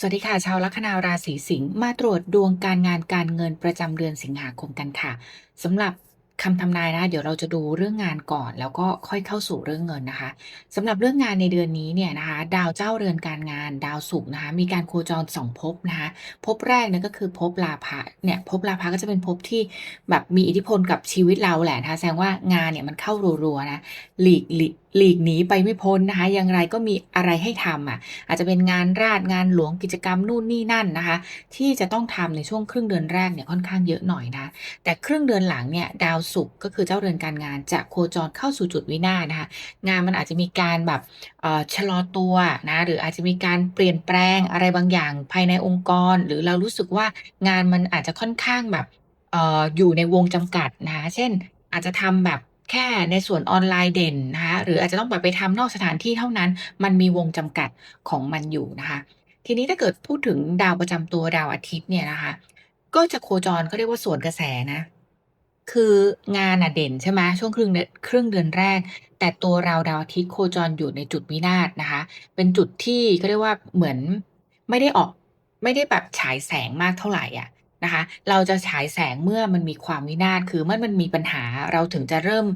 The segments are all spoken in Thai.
สวัสดีค่ะ ชาวลัคนาราศีสิงห์มาตรวจดวงการงานการเงินประจำเดือนสิงหาคมกันค่ะสำหรับคำทำนายนะเดี๋ยวเราจะดูเรื่องงานก่อน แล้วก็ค่อยเข้าสู่เรื่องเงินนะคะสำหรับเรื่องงานในเดือนนี้เนี่ยนะคะ ดาวเจ้าเรือนการงานดาวศุกร์นะคะมีการโคจรสองภพนะคะภพแรกเนี่ยก็คือภพลาภะเนี่ยภพลาภะก็จะเป็นภพที่แบบมีอิทธิพลกับชีวิตเราแหละนะคะแสดงว่างานเนี่ยมันเข้ารัวๆนะหลีกหลีก หลีกหนีไปไม่พ้นนะคะ อย่างไรก็มีอะไรให้ทำอะ อาจจะเป็นงานราชงานหลวงกิจกรรมนู่นนี่นั่นนะคะ ที่จะต้องทำในช่วงครึ่งเดือนแรกเนี่ยค่อนข้างเยอะหน่อยนะ แต่ครึ่งเดือนหลังเนี่ยดาวศุกร์ก็คือเจ้าเรือนการงานจะโคจรเข้าสู่จุดวินาศนะคะ งานมันอาจจะมีการแบบชะลอตัวนะหรืออาจจะมีการเปลี่ยนแปลงอะไรบางอย่างภายในองค์กร หรือเรารู้สึกว่างานมันอาจจะค่อนข้างแบบอออยู่ในวงจำกัดนะคะเช่น อาจจะทำแบบ แค่ในส่วนออนไลน์เด่นนะคะหรืออาจจะต้องแบบไปทำนอกสถานที่เท่านั้น มันมีวงจำกัดของมันอยู่นะคะ ทีนี้ถ้าเกิดพูดถึงดาวประจำตัวดาวอาทิตย์เนี่ยนะคะ ก็จะโคจรเขาเรียกว่าสวนกระแสนะคืองานน่ะเด่นใช่ไหมช่วงครึ่งเดือนครึ่งเดือนแรก แต่ตัวเราดาวอาทิตย์โคจรอยู่ในจุดวินาศนะคะ เป็นจุดที่เขาเรียกว่าเหมือนไม่ได้ออก ไม่ได้แบบฉายแสงมากเท่าไหร่อะ นะคะ เราจะฉายแสงเมื่อมันมีความวินาศคือเมื่อมันมีปัญหาเราถึงจะเริ่ม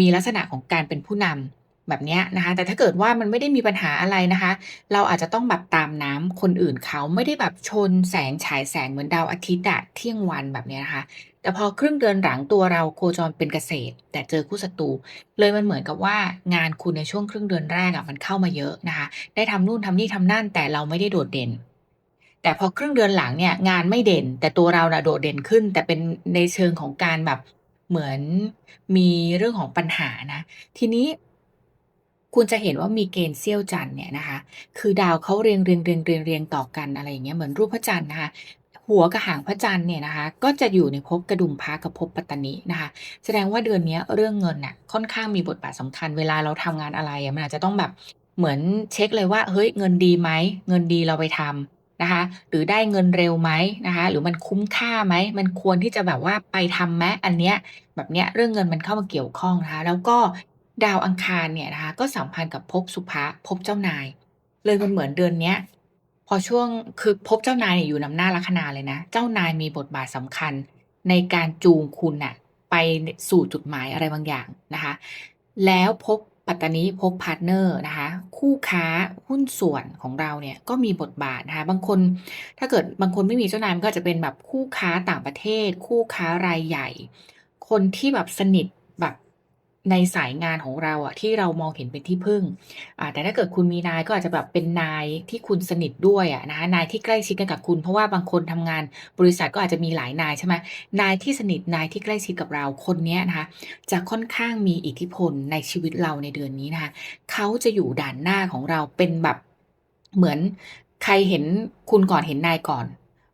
มีลักษณะของการเป็นผู้นำแบบเนี้ยนะคะ แต่ถ้าเกิดว่ามันไม่ได้มีปัญหาอะไรนะคะ เราอาจจะต้องแบบตามน้ำคนอื่นเขาไม่ได้แบบชนแสงฉายแสงเหมือนดาวอาทิตย์อะเที่ยงวันแบบเนี้ยนะคะ แต่พอครึ่งเดือนหลังตัวเราโคจรเป็นเกษตร แต่เจอคู่ศัตรูเลยมันเหมือนกับว่างานคุณในช่วงครึ่งเดือนแรกอะมันเข้ามาเยอะนะคะ ได้ทำนู่นทำนี่ทำนั่นแต่เราไม่ได้โดดเด่น แต่พอครึ่งเดือนหลังเนี่ยงานไม่เด่น แต่ตัวเราน่ะโดดเด่นขึ้น แต่เป็นในเชิงของการแบบเหมือนมีเรื่องของปัญหานะ ทีนี้คุณจะเห็นว่ามีเกณฑ์เสี้ยวจันเนี่ยนะคะ คือดาวเขาเรียงเรียงเรียงเรียงเรียงต่อกันอะไรอย่างเงี้ยเหมือนรูปพระจันทร์นะคะ หัวกับหางพระจันทร์เนี่ยนะคะ ก็จะอยู่ในภพกระดุมพระกับภพปัตตนินะคะ แสดงว่าเดือนนี้เรื่องเงินน่ะค่อนข้างมีบทบาทสำคัญเวลาเราทำงานอะไรมันอาจจะต้องแบบเหมือนเช็คเลยว่าเฮ้ยเงินดีไหมเงินดีเราไปทำ นะคะหรือได้เงินเร็วไหมนะคะ หรือมันคุ้มค่าไหม มันควรที่จะแบบว่าไปทำไหมอันเนี้ยแบบเนี้ยเรื่องเงินมันเข้ามาเกี่ยวข้องนะคะ แล้วก็ดาวอังคารเนี่ยนะคะ ก็สัมพันธ์กับภพสุภะภพเจ้านาย เลยมันเหมือนเดือนเนี้ยพอช่วงคือภพเจ้านายเนี่ยอยู่นำหน้าลัคนาเลยนะ เจ้านายมีบทบาทสำคัญในการจูงคุณน่ะไปสู่จุดหมายอะไรบางอย่างนะคะ แล้วภพ ปัตตานีพกพาร์ทเนอร์นะคะคู่ค้าหุ้นส่วนของเราเนี่ยก็มีบทบาทนะคะบางคนถ้าเกิดบางคนไม่มีเจ้านายมันก็จะเป็นแบบคู่ค้าต่างประเทศ คู่ค้ารายใหญ่ คนที่แบบสนิท ในสายงานของเราอะที่เรามองเห็นเป็นที่พึ่งอ่าแต่ถ้าเกิดคุณมีนายก็อาจจะแบบเป็นนายที่คุณสนิทด้วยอะนะคะนายที่ใกล้ชิดกันกับคุณ เพราะว่าบางคนทำงานบริษัทก็อาจจะมีหลายนายใช่ไหมนายที่สนิทนายที่ใกล้ชิดกับเราคนนี้นะคะจะค่อนข้างมีอิทธิพลในชีวิตเราในเดือนนี้นะคะเขาจะอยู่ด่านหน้าของเราเป็นแบบเหมือนใครเห็นคุณก่อนเห็นนายก่อน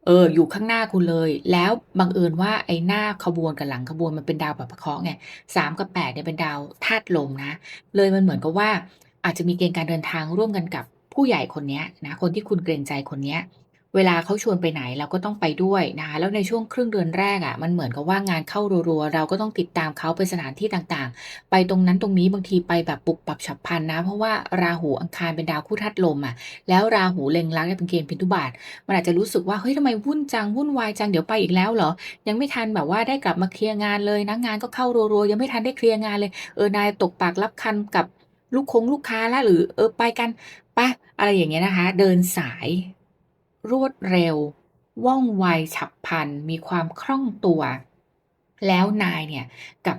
เอออยู่ข้างหน้าคุณเลย แล้วบังเอิญว่าไอ้หน้าขบวนกับหลังขบวนมันเป็นดาวแบบประเคราะห์ไงสามกับแปดเนี่ยเป็นดาวธาตุลมนะ เลยมันเหมือนกับว่าอาจจะมีเกณฑ์การเดินทางร่วมกันกับผู้ใหญ่คนนี้นะคนที่คุณเกรงใจคนนี้ เวลาเขาชวนไปไหนเราก็ต้องไปด้วยนะคะแล้วในช่วงครึ่งเดือนแรกอะ่ะมันเหมือนกับว่างานเข้ารัวๆ เราก็ต้องติดตามเขาไปสถานที่ต่างๆ ไปตรงนั้นตรงนี้บางทีไปแบบปุบปับฉับพลันนะ เพราะว่าราหูอังคารเป็นดาวคู่ธาตุลมอะ่ะแล้วราหูเล็งลักเป็นเกณฑ์พินทุบาท มันอาจจะรู้สึกว่าเฮ้ยทำไมวุ่นจังวุ่นวายจังเดี๋ยวไปอีกแล้วเหรอ ยังไม่ทันแบบว่าได้กลับมาเคลียร์งานเลยนะงานก็เข้ารัวๆยังไม่ทันได้เคลียร์งานเลยเออนายตกปากรับคันกับลูกคงลูกค้าแล้วหรือเออไปกันปะอะไรอย่างเงี้ยนะคะ เดินสาย รวดเร็ว ว่องไวฉับพลัน มีความคล่องตัว แล้วนายเนี่ยกับ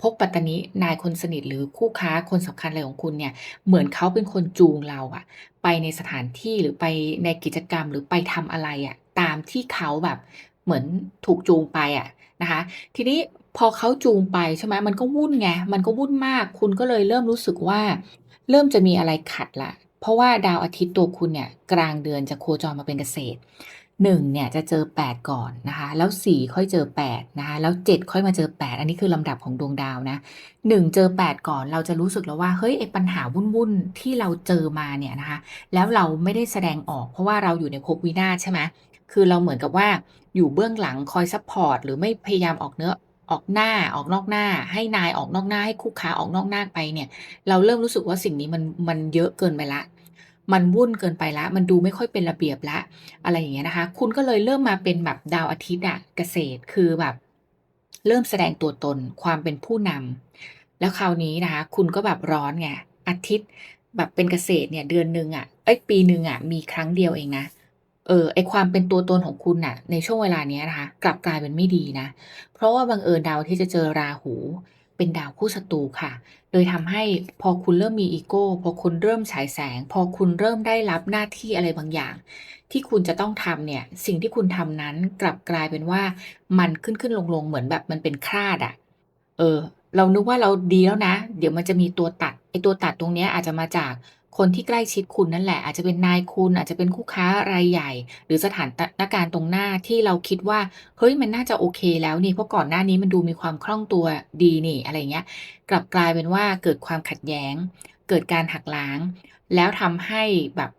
ภพปัตตนินายคนสนิทหรือคู่ค้าคนสำคัญอะไรของคุณเนี่ย เหมือนเขาเป็นคนจูงเราอะไปในสถานที่หรือไปในกิจกรรมหรือไปทำอะไรอะตามที่เขาแบบเหมือนถูกจูงไปอะนะคะ ทีนี้พอเขาจูงไปใช่ไหมมันก็วุ่นไง มันก็วุ่นมาก คุณก็เลยเริ่มรู้สึกว่า เริ่มจะมีอะไรขัดละ เพราะว่าดาวอาทิตย์ตัวคุณเนี่ยกลางเดือนจะโคจรมาเป็นเกษตรหนึ่งเนี่ยจะเจอ 8 ก่อนนะคะแล้ว 4 ค่อยเจอ8นะคะแล้ว 7 ค่อยมาเจอ 8 อันนี้คือลำดับของดวงดาวนะ1เจอ 8 ก่อนเราจะรู้สึกแล้วว่าเฮ้ยไอ้ปัญหาวุ่นๆที่เราเจอมาเนี่ยนะคะแล้วเราไม่ได้แสดงออก เพราะว่าเราอยู่ในภพวินาศใช่ไหมคือเราเหมือนกับว่าอยู่เบื้องหลังคอยซัพพอร์ตหรือไม่พยายามออกเนื้อออกหน้าออกนอกหน้า ให้นายออกนอกหน้าให้คู่ค้าออกนอกหน้าไปเนี่ย เราเริ่มรู้สึกว่าสิ่งนี้มันมันเยอะเกินไปละ มันวุ่นเกินไปแล้วมันดูไม่ค่อยเป็นระเบียบแล้วอะไรอย่างเงี้ยนะคะ คุณก็เลยเริ่มมาเป็นแบบดาวอาทิตย์อะเกษตรคือแบบ เริ่มแสดงตัวตนความเป็นผู้นำแล้วคราวนี้นะคะ คุณก็แบบร้อนไงอาทิตย์แบบเป็นเกษตรเนี่ยเดือนหนึ่งอะเอ๊ยปีหนึ่งอะมีครั้งเดียวเองนะเออไอความเป็นตัวตนของคุณน่ะ ในช่วงเวลานี้นะคะ กลับกลายเป็นไม่ดีนะ เพราะว่าบังเอิญดาวทิตย์จะเจอราหู เป็นดาวคู่ศัตรูค่ะ เลยทำให้พอคุณเริ่มมีอีโก้พอคุณเริ่มฉายแสง พอคุณเริ่มได้รับหน้าที่อะไรบางอย่าง ที่คุณจะต้องทำเนี่ย สิ่งที่คุณทำนั้นกลับกลายเป็นว่ามันขึ้นขึ้นลงลงเหมือนแบบมันเป็นคราดอะเออ เรานึกว่าเราดีแล้วนะ เดี๋ยวมันจะมีตัวตัดไอ้ตัวตัดตรงเนี้ยอาจจะมาจาก คนที่ใกล้ชิดคุณนั่นแหละ อาจจะเป็นนายคุณ อาจจะเป็นคู่ค้ารายใหญ่ หรือสถานการณ์ตรงหน้าที่เราคิดว่า เฮ้ยมันน่าจะโอเคแล้วนี่เพราะก่อนหน้านี้มันดูมีความคล่องตัวดีนี่อะไรเงี้ย กลับกลายเป็นว่าเกิดความขัดแย้ง เกิดการหักล้าง แล้วทำให้แบบ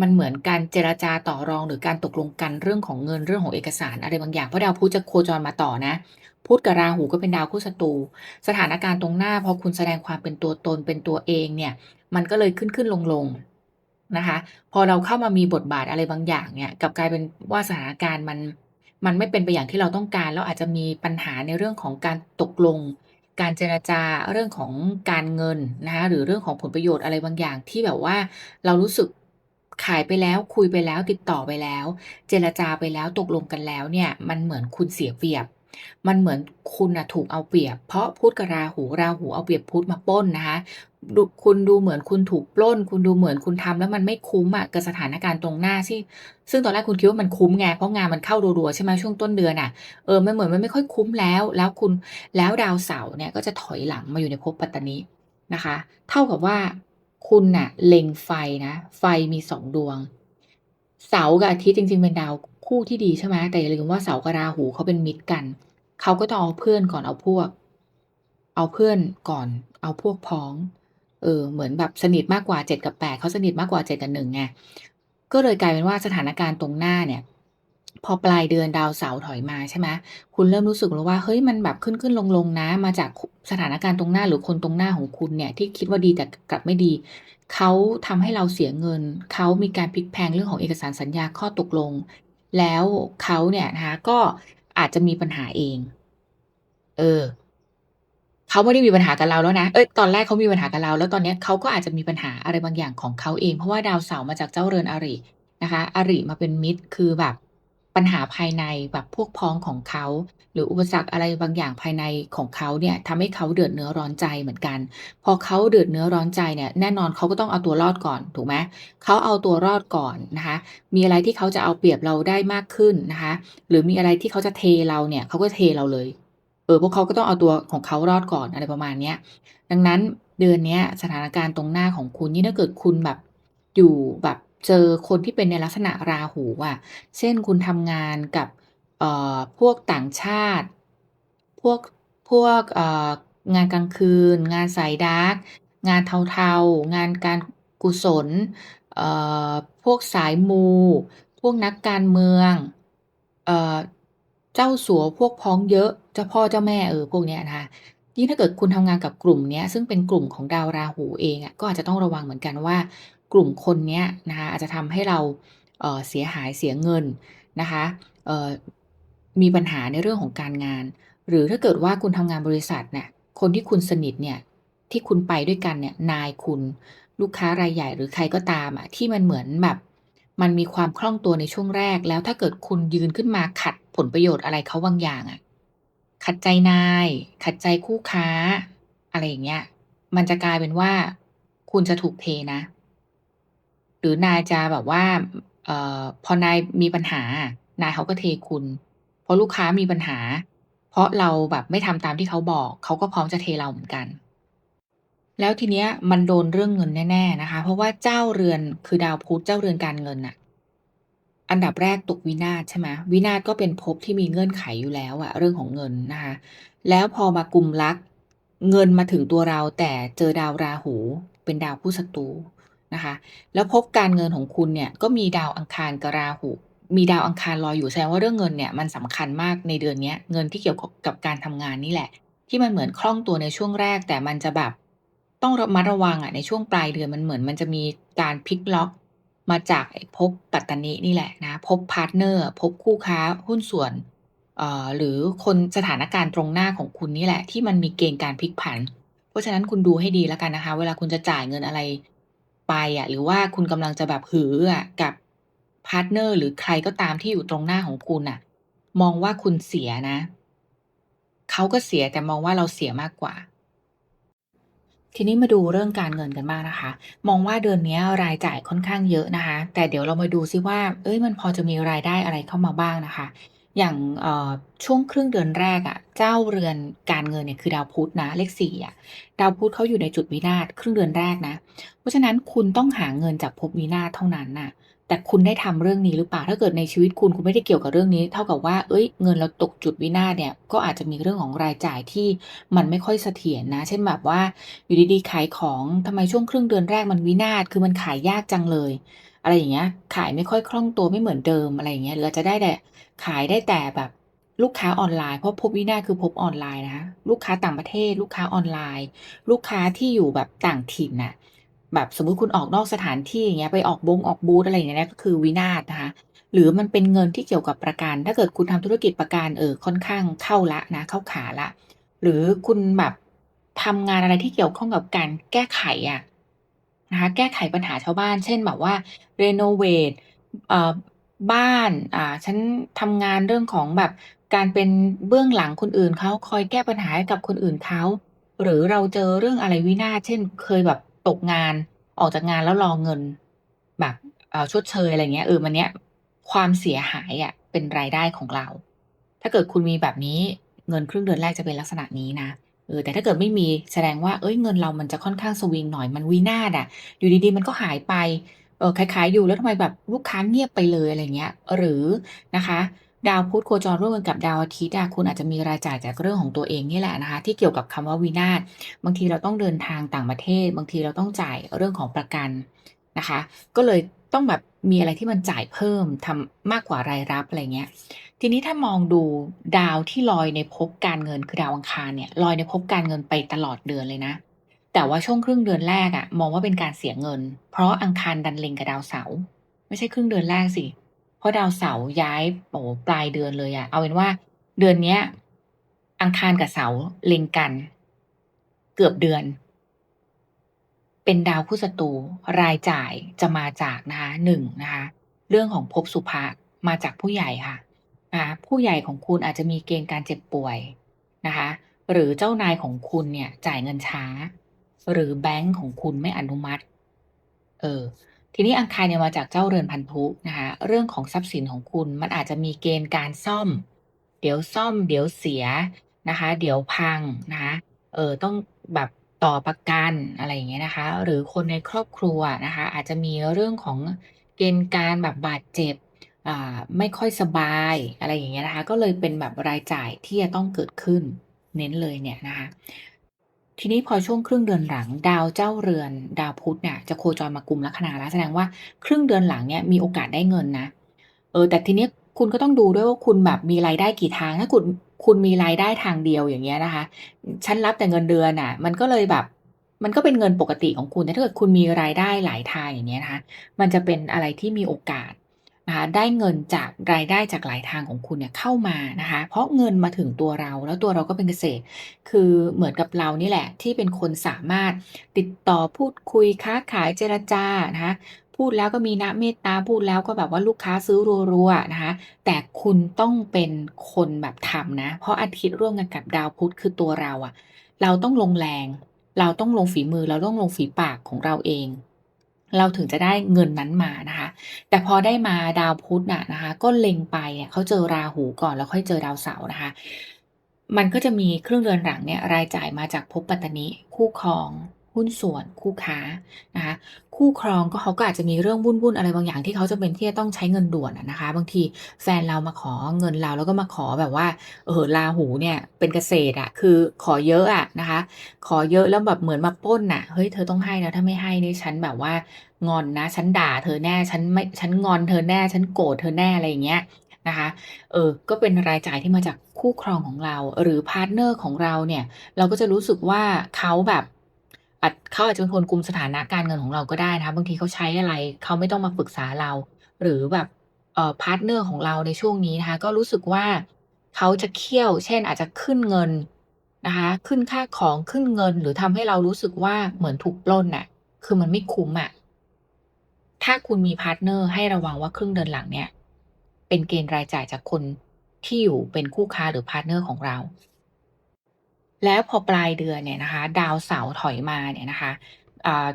มันเหมือนการเจรจาต่อรองหรือการตกลงกันเรื่องของเงินเรื่องของเอกสารอะไรบางอย่างเพราะดาวพุธจะโคจรมาต่อนะพุธกับราหูก็เป็นดาวคู่ศัตรูสถานการณ์ตรงหน้าพอคุณแสดงความเป็นตัวตนเป็นตัวเองเนี่ย มันก็เลยขึ้นๆลงๆนะคะ พอเราเข้ามามีบทบาทอะไรบางอย่างเนี่ยกับกลายเป็นว่าสถานการณ์มันมันไม่เป็นไปอย่างที่เราต้องการ แล้วอาจจะมีปัญหาในเรื่องของการตกลง การเจรจาเรื่องของการเงินนะคะหรือเรื่องของผลประโยชน์อะไรบางอย่าง ที่แบบว่าเรารู้สึกขายไปแล้วคุยไปแล้วติดต่อไปแล้ว เจรจาไปแล้วตกลงกันแล้วเนี่ยมันเหมือนคุณเสียเปรียบ มันเหมือนคุณน่ะถูกเอาเปรียบ เพราะพุธกับราหูราหูเอาเปรียบพุธมาปล้นนะคะคุณดูเหมือนคุณถูกปล้น คุณดูเหมือนคุณทำแล้วมันไม่คุ้มอะกับสถานการณ์ตรงหน้าที่ซึ่งตอนแรกคุณคิดว่ามันคุ้มไงเพราะงานมันเข้ารัวๆใช่ไหมช่วงต้นเดือนน่ะเออมันเหมือนมันไม่ค่อยคุ้มแล้ว แล้วคุณแล้วดาวเสาร์เนี่ยก็จะถอยหลังมาอยู่ในภพปัตตนินะคะ เท่ากับว่าคุณน่ะเล็งไฟนะ ไฟมี2ดวง เสาร์กับอาทิตย์จริง ๆ เป็นดาวคู่ที่ดีใช่ไหมแต่อย่าลืมว่าเสาร์กับราหูเขาเป็นมิตรกัน เขาก็ต้องเอาเพื่อนก่อนเอาพวก เอาเพื่อนก่อน เอาพวกพ้อง เออ เหมือนแบบสนิทมากกว่า7กับ8เขาสนิทมากกว่า7กับ1ไงก็เลยกลายเป็นว่าสถานการณ์ตรงหน้าเนี่ย พอปลายเดือนดาวเสาร์ถอยมาใช่ไหมคุณเริ่มรู้สึกแล้วว่าเฮ้ยมันแบบขึ้นๆลงๆนะ มาจากสถานการณ์ตรงหน้าหรือคนตรงหน้าของคุณเนี่ย ที่คิดว่าดีแต่กลับไม่ดี เขาทำให้เราเสียเงิน เขามีการพลิกแพงเรื่องของเอกสารสัญญาข้อตกลง แล้วเขาเนี่ยนะคะก็อาจจะมีปัญหาเอง เออเขาไม่ได้มีปัญหากับเราแล้วนะ เอ๊ยตอนแรกเขามีปัญหากับเรา แล้วตอนเนี้ยเขาก็อาจจะมีปัญหาอะไรบางอย่างของเขาเอง เพราะว่าดาวเสาร์มาจากเจ้าเรือนอรินะคะ อริมาเป็นมิตร คือแบบ ปัญหาภายในแบบพวกพ้องของเขา หรืออุปสรรคอะไรบางอย่างภายในของเขาเนี่ยทำให้เขาเดือดเนื้อร้อนใจเหมือนกัน พอเขาเดือดเนื้อร้อนใจเนี่ยแน่นอนเขาก็ต้องเอาตัวรอดก่อนถูกไหมเขาเอาตัวรอดก่อนนะคะมีอะไรที่เขาจะเอาเปรียบเราได้มากขึ้นนะคะหรือมีอะไรที่เขาจะเทเราเนี่ยเขาก็เทเราเลยเออพราะเขาก็ต้องเอาตัวของเขารอดก่อนอะไรประมาณเนี้ยดังนั้นเดือนนี้สถานการณ์ตรงหน้าของคุณยิ่ถ้าเกิดคุณแบบอยู่แบบ เจอคนที่เป็นในลักษณะราหูอะเช่นคุณทำงานกับเอ่อพวกต่างชาติ พวกพวกงานกลางคืน งานสายดาร์กงานเทาๆ งานการกุศลเอ่อพวกสายมู พวกนักการเมืองเออเจ้าสัวพวกพ้องเยอะ เจ้าพ่อเจ้าแม่เออพวกเนี้ยนะคะยิ่งถ้าเกิดคุณทำงานกับกลุ่มเนี้ยซึ่งเป็นกลุ่มของดาวราหูเองอะก็อาจจะต้องระวังเหมือนกันว่า กลุ่มคนนี้นะคะอาจจะทำให้เราเเสียหายเสียเงินนะคะมีปัญหาในเรื่องของการงาน หรือถ้าเกิดว่าคุณทำงานบริษัทเนี่ยคนที่คุณสนิทเนี่ยที่คุณไปด้วยกันเนี่ยนายคุณลูกค้ารายใหญ่หรือใครก็ตามอะที่มันเหมือนแบบมันมีความคล่องตัวในช่วงแรก แล้วถ้าเกิดคุณยืนขึ้นมาขัดผลประโยชน์อะไรเขาบางอย่างอะขัดใจนาย ขัดใจคู่ค้า อะไรอย่างเงี้ย มันจะกลายเป็นว่าคุณจะถูกเทนะ หรือนายจะแบบว่า เอ่อ พอนายมีปัญหา นายเขาก็เทคุณ เพราะลูกค้ามีปัญหา เพราะเราแบบไม่ทำตามที่เขาบอก เขาก็พร้อมจะเทเราเหมือนกัน แล้วทีเนี้ยมันโดนเรื่องเงินแน่ ๆนะคะ เพราะว่าเจ้าเรือนคือดาวพุธเจ้าเรือนการเงินน่ะ อันดับแรกตกวินาศใช่ไหมวินาศก็เป็นภพที่มีเงื่อนไขอยู่แล้วอะเรื่องของเงินนะคะ แล้วพอมากุมลัก เงินมาถึงตัวเราแต่เจอดาวราหู เป็นดาวคู่ศัตรู นะคะ แล้วภพการเงินของคุณเนี่ยก็มีดาวอังคารกราหู มีดาวอังคารรอยอยู่แสดงว่าเรื่องเงินเนี่ยมันสำคัญมากในเดือนนี้เงินที่เกี่ยวกับการทำงานนี่แหละ ที่มันเหมือนคล่องตัวในช่วงแรก แต่มันจะแบบต้องระมัดระวังอะในช่วงปลายเดือนมันเหมือนมันจะมีการพลิกล็อก มาจากไอ้ภพปัตตานินี่แหละนะภพพาร์ตเนอร์ภพคู่ค้าหุ้นส่วนเอ่อหรือคนสถานการณ์ตรงหน้าของคุณนี่แหละ ที่มันมีเกณฑ์การพลิกผัน เพราะฉะนั้นคุณดูให้ดีแล้วกันนะคะ เวลาคุณจะจ่ายเงินอะไร ไปอะหรือว่าคุณกำลังจะแบบหืออะกับพาร์ตเนอร์หรือใครก็ตามที่อยู่ตรงหน้าของคุณน่ะ มองว่าคุณเสียนะ เขาก็เสียแต่มองว่าเราเสียมากกว่า ทีนี้มาดูเรื่องการเงินกันบ้างนะคะ มองว่าเดือนนี้รายจ่ายค่อนข้างเยอะนะคะ แต่เดี๋ยวเรามาดูซิว่า เอ้ยมันพอจะมีรายได้อะไรเข้ามาบ้างนะคะ อย่างช่วงครึ่งเดือนแรกอะเจ้าเรือนการเงินเนี่ยคือดาวพุธนะเลขสี่อะ ดาวพุธเขาอยู่ในจุดวินาศครึ่งเดือนแรกนะ เพราะฉะนั้นคุณต้องหาเงินจากภพวินาศเท่านั้นน่ะ แต่คุณได้ทำเรื่องนี้หรือเปล่า ถ้าเกิดในชีวิตคุณคุณไม่ได้เกี่ยวกับเรื่องนี้ เท่ากับว่า เอ้ย เงินเราตกจุดวินาศเนี่ย ก็อาจจะมีเรื่องของรายจ่ายที่มันไม่ค่อยเสถียรนะ เช่นแบบว่าอยู่ดีๆขายของทำไมช่วงครึ่งเดือนแรกมันวินาศ คือมันขายยากจังเลย อะไรอย่างเงี้ย ขายไม่ค่อยคล่องตัวไม่เหมือนเดิมอะไรอย่างเงี้ยหรืออาจะได้แต่ ขายได้แต่แบบลูกค้าออนไลน์เพราะภพวินาคือภพออนไลน์นะลูกค้าต่างประเทศ ลูกค้าออนไลน์ ลูกค้าที่อยู่แบบต่างถิ่นน่ะแบบสมมุติคุณออกนอกสถานที่อย่างเงี้ยไปออกบงออกบูธอะไรอย่างเงี้ยก็คือวินาศนะคะหรือมันเป็นเงินที่เกี่ยวกับประกัน ถ้าเกิดคุณทำธุรกิจประกันเออค่อนข้างเข้าล้วนะเข้าขาล้วหรือคุณแบบทำงานอะไรที่เกี่ยวข้องกับการแก้ไขอะนะคะแก้ไขปัญหาชาวบ้าน เช่นแบบว่าเรโนเวตเอ่อ บ้าน อ่า ฉันทำงานเรื่องของแบบการเป็นเบื้องหลังคนอื่นเขา คอยแก้ปัญหาให้กับคนอื่นเขา หรือเราเจอเรื่องอะไรวินาศ เช่น เคยแบบตกงาน ออกจากงานแล้วรอเงิน แบบ เอ่อ ชดเชย อะไรเงี้ย เออ มันเนี้ย ความเสียหายอะเป็นรายได้ของเรา ถ้าเกิดคุณมีแบบนี้ เงินครึ่งเดือนแรกจะเป็นลักษณะนี้นะ เออ แต่ถ้าเกิดไม่มี แสดงว่า เฮ้ย เงินเรามันจะค่อนข้างสวิงหน่อย มันวินาศอะ อยู่ดี ๆ มันก็หายไป เอ่อขายๆอยู่แล้วทำไมแบบลูกค้าเงียบไปเลยอะไรเงี้ย หรือนะคะดาวพุธโคจรร่วมกันกับดาวอาทิตย์อะคุณอาจจะมีรายจ่ายจากเรื่องของตัวเองนี่แหละนะคะ ที่เกี่ยวกับคำว่าวินาศบางทีเราต้องเดินทางต่างประเทศ บางทีเราต้องจ่ายเรื่องของประกันนะคะ ก็เลยต้องแบบมีอะไรที่มันจ่ายเพิ่มทำมากกว่ารายรับอะไรเงี้ย ทีนี้ถ้ามองดูดาวที่ลอยในภพการเงินคือดาวอังคารเนี่ยลอยในภพการเงินไปตลอดเดือนเลยนะ แต่ว่าช่วงครึ่งเดือนแรกอะมองว่าเป็นการเสียเงิน เพราะอังคารดันเล็งกับดาวเสาร์ไม่ใช่ครึ่งเดือนแรกสิเพราะดาวเสาร์ย้ายโอ้ปลายเดือนเลยอะเอาเป็นว่า เดือนเนี้ย อังคารกับเสาร์เล็งกัน เกือบเดือน เป็นดาวคู่ศัตรูรายจ่ายจะมาจากนะคะ1นะคะ เรื่องของภพสุภะมาจากผู้ใหญ่ค่ะนะผู้ใหญ่ของคุณอาจจะมีเกณฑ์การเจ็บป่วยนะคะ หรือเจ้านายของคุณเนี่ยจ่ายเงินช้า หรือแบงก์ของคุณไม่อนุมัติ เออ ทีนี้อังคารเนี่ยมาจากเจ้าเรือนพันธุนะคะ เรื่องของทรัพย์สินของคุณมันอาจจะมีเกณฑ์การซ่อม เดี๋ยวซ่อม เดี๋ยวเสียนะคะ เดี๋ยวพังนะคะ เออ ต้องแบบต่อประกันอะไรอย่างเงี้ยนะคะ หรือคนในครอบครัวนะคะ อาจจะมีเรื่องของเกณฑ์การแบบบาดเจ็บอ่าไม่ค่อยสบายอะไรอย่างเงี้ยนะคะ ก็เลยเป็นแบบรายจ่ายที่จะต้องเกิดขึ้น เน้นเลยเนี่ยนะคะ ทีนี้พอช่วงครึ่งเดือนหลัง ดาวเจ้าเรือน ดาวพุธเนี่ยจะโคจรมากุมลัคนาแล้วแสดงว่าครึ่งเดือนหลังเนี่ยมีโอกาสได้เงินนะ เออ แต่ทีนี้คุณก็ต้องดูด้วยว่าคุณแบบมีรายได้กี่ทาง ถ้าคุณคุณมีรายได้ทางเดียวอย่างเงี้ยนะคะ ฉันรับแต่เงินเดือนน่ะ มันก็เลยแบบมันก็เป็นเงินปกติของคุณแต่ถ้าเกิดคุณมีรายได้หลายทางอย่างเงี้ยนะคะ มันจะเป็นอะไรที่มีโอกาส นะคะได้เงินจากรายได้จากหลายทางของคุณเนี่ยเข้ามานะคะ เพราะเงินมาถึงตัวเราแล้วตัวเราก็เป็นเกษตร คือเหมือนกับเรานี่แหละ ที่เป็นคนสามารถติดต่อพูดคุยค้าขายเจรจานะคะพูดแล้วก็มีนะเมตตาพูดแล้วก็แบบว่าลูกค้าซื้อรัวๆนะคะแต่คุณต้องเป็นคนแบบทำนะ เพราะอาทิตย์ร่วมกันกับดาวพุธคือตัวเราอะเราต้องลงแรง เราต้องลงฝีมือเราต้องลงฝีปากของเราเอง เราถึงจะได้เงินนั้นมานะคะ แต่พอได้มาดาวพุธน่ะนะคะ ก็เล็งไปอะเขาเจอราหูก่อนแล้วค่อยเจอดาวเสาร์นะคะ มันก็จะมีครึ่งเดือนหลังเนี่ยรายจ่ายมาจากภพปัตตนิคู่ครอง หุ้นส่วนคู่ค้านะคะคู่ครองก็เขาก็อาจจะมีเรื่องวุ่นๆอะไรบางอย่างที่เขาจำเป็นที่จะต้องใช้เงินด่วนนะคะ บางทีแฟนเรามาขอเงินเราแล้วก็มาขอแบบว่าเออราหูเนี่ยเป็นเกษตรอะคือขอเยอะอะนะคะ ขอเยอะแล้วแบบเหมือนมาป้นน่ะเฮ้ยเธอต้องให้นะถ้าไม่ให้นี่ฉันแบบว่างอนนะฉันด่าเธอแน่ฉันไม่ฉันงอนเธอแน่ฉันโกรธเธอแน่อะไรอย่างเงี้ยนะคะ เออ ก็เป็นรายจ่ายที่มาจากคู่ครองของเรา หรือพาร์ตเนอร์ของเราเนี่ย เราก็จะรู้สึกว่าเขาแบบ เขาอาจจะเป็นคนกุมสถานะการเงินของเราก็ได้นะคะบางทีเขาใช้อะไรเขาไม่ต้องมาปรึกษาเรา หรือแบบเอ่อพาร์ตเนอร์ของเราในช่วงนี้นะคะ ก็รู้สึกว่าเขาจะเคี่ยว เช่น อาจจะขึ้นเงินนะคะ ขึ้นค่าของขึ้นเงิน หรือทำให้เรารู้สึกว่าเหมือนถูกปล้นน่ะ คือมันไม่คุ้มอะถ้าคุณมีพาร์ตเนอร์ให้ระวังว่าครึ่งเดือนหลังเนี่ย เป็นเกณฑ์รายจ่ายจากคนที่อยู่เป็นคู่ค้าหรือพาร์ตเนอร์ของเรา แล้วพอปลายเดือนเนี่ยนะคะ ดาวเสาร์ถอยมาเนี่ยนะคะ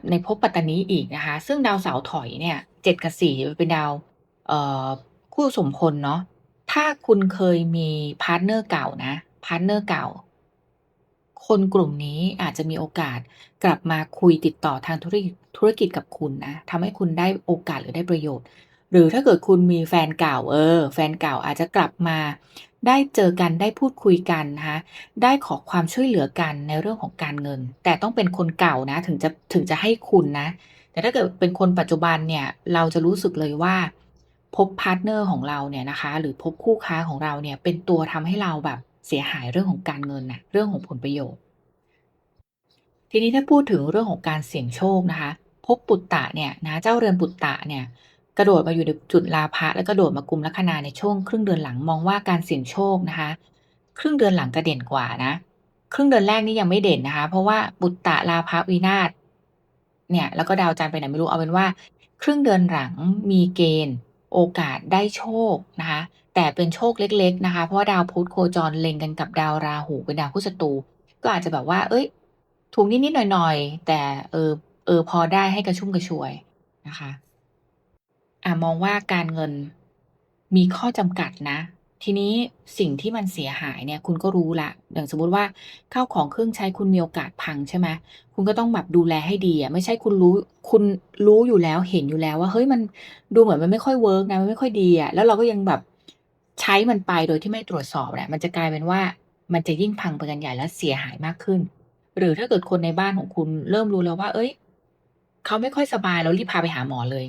ในภพปัตตนีอีกนะคะ ซึ่งดาวเสาร์ถอยเนี่ย7กับ4มันเป็นดาวคู่สมพลเนาะถ้าคุณเคยมีพาร์ตเนอร์เก่านะพาร์ตเนอร์เก่า คนกลุ่มนี้อาจจะมีโอกาสกลับมาคุยติดต่อทางธุรกิจธุรกิจกับคุณนะทำให้คุณได้โอกาสหรือได้ประโยชน์ หรือถ้าเกิดคุณมีแฟนเก่าเออ แฟนเก่าอาจจะกลับมา ได้เจอกันได้พูดคุยกันนะคะได้ขอความช่วยเหลือกันในเรื่องของการเงิน แต่ต้องเป็นคนเก่านะถึงจะถึงจะให้คุณนะ แต่ถ้าเกิดเป็นคนปัจจุบันเนี่ยเราจะรู้สึกเลยว่าภพพาร์ตเนอร์ของเราเนี่ยนะคะ หรือภพคู่ค้าของเราเนี่ยเป็นตัวทำให้เราแบบเสียหายเรื่องของการเงินนะเรื่องของผลประโยชน์ ทีนี้ถ้าพูดถึงเรื่องของการเสี่ยงโชคนะคะภพปุตตะเนี่ยนะเจ้าเรือนปุตตะเนี่ย กระโดดมาอยู่ในจุดราพะแล้วกระโดดมากุมลัคนาในช่วงครึ่งเดือนหลังมองว่าการเสี่ยงโชคนะคะ ครึ่งเดือนหลังจะเด่นกว่านะ ครึ่งเดือนแรกนี่ยังไม่เด่นนะคะ เพราะว่าปุตตะราพะวินาศเนี่ยแล้วก็ดาวจันทร์ไปไหนไม่รู้เอาเป็นว่า ครึ่งเดือนหลังมีเกณฑ์ โอกาสได้โชคนะคะ แต่เป็นโชคเล็ก ๆนะคะ เพราะว่าดาวพุธโคจรเล็งกันกับดาวราหูเป็นดาวคู่ศัตรูก็อาจจะแบบว่าเฮ้ยถูกนิดๆหน่อยๆ แต่เออเออพอได้ให้กระชุ่มกระชวยนะคะ อ่ามองว่าการเงินมีข้อจำกัดนะ ทีนี้สิ่งที่มันเสียหายเนี่ย คุณก็รู้ล้วอย่างสมมติว่าข้าวของเครื่องใช้คุณมีโอกาสพังใช่ไหมคุณก็ต้องแบบดูแลให้ดีอะไม่ใช่คุณรู้คุณรู้อยู่แล้วเห็นอยู่แล้วว่าเฮ้ยมันดูเหมือนมันไม่ค่อยเวิร์กนะมันไม่ค่อยดีอะแล้วเราก็ยังแบบใช้มันไปโดยที่ไม่ตรวจสอบเนี่ยมันจะกลายเป็นว่ามันจะยิ่งพังไปกันใหญ่และเสียหายมากขึ้น หรือถ้าเกิดคนในบ้านของคุณเริ่มรู้แล้วว่าเฮ้ย เขาไม่ค่อยสบายเรารีบพาไปหาหมอเลย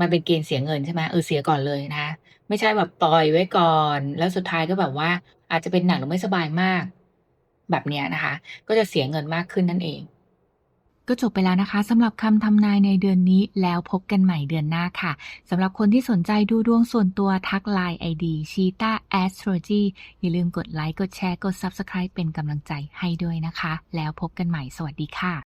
มันเป็นเกณฑ์เสียเงินใช่ไหมเออเสียก่อนเลยนะคะ ไม่ใช่แบบปล่อยไว้ก่อน แล้วสุดท้ายก็แบบว่า อาจจะเป็นหนักหรือไม่สบายมาก แบบเนี้ยนะคะ ก็จะเสียเงินมากขึ้นนั่นเอง ก็จบไปแล้วนะคะสำหรับคำทำนายในเดือนนี้แล้วพบกันใหม่เดือนหน้าค่ะสำหรับคนที่สนใจดูดวงส่วนตัวทักไลน์ ID Cheetah Astrology อย่าลืมกดไลค์กดแชร์กด Subscribe เป็นกำลังใจให้ด้วยนะคะ แล้วพบกันใหม่สวัสดีค่ะ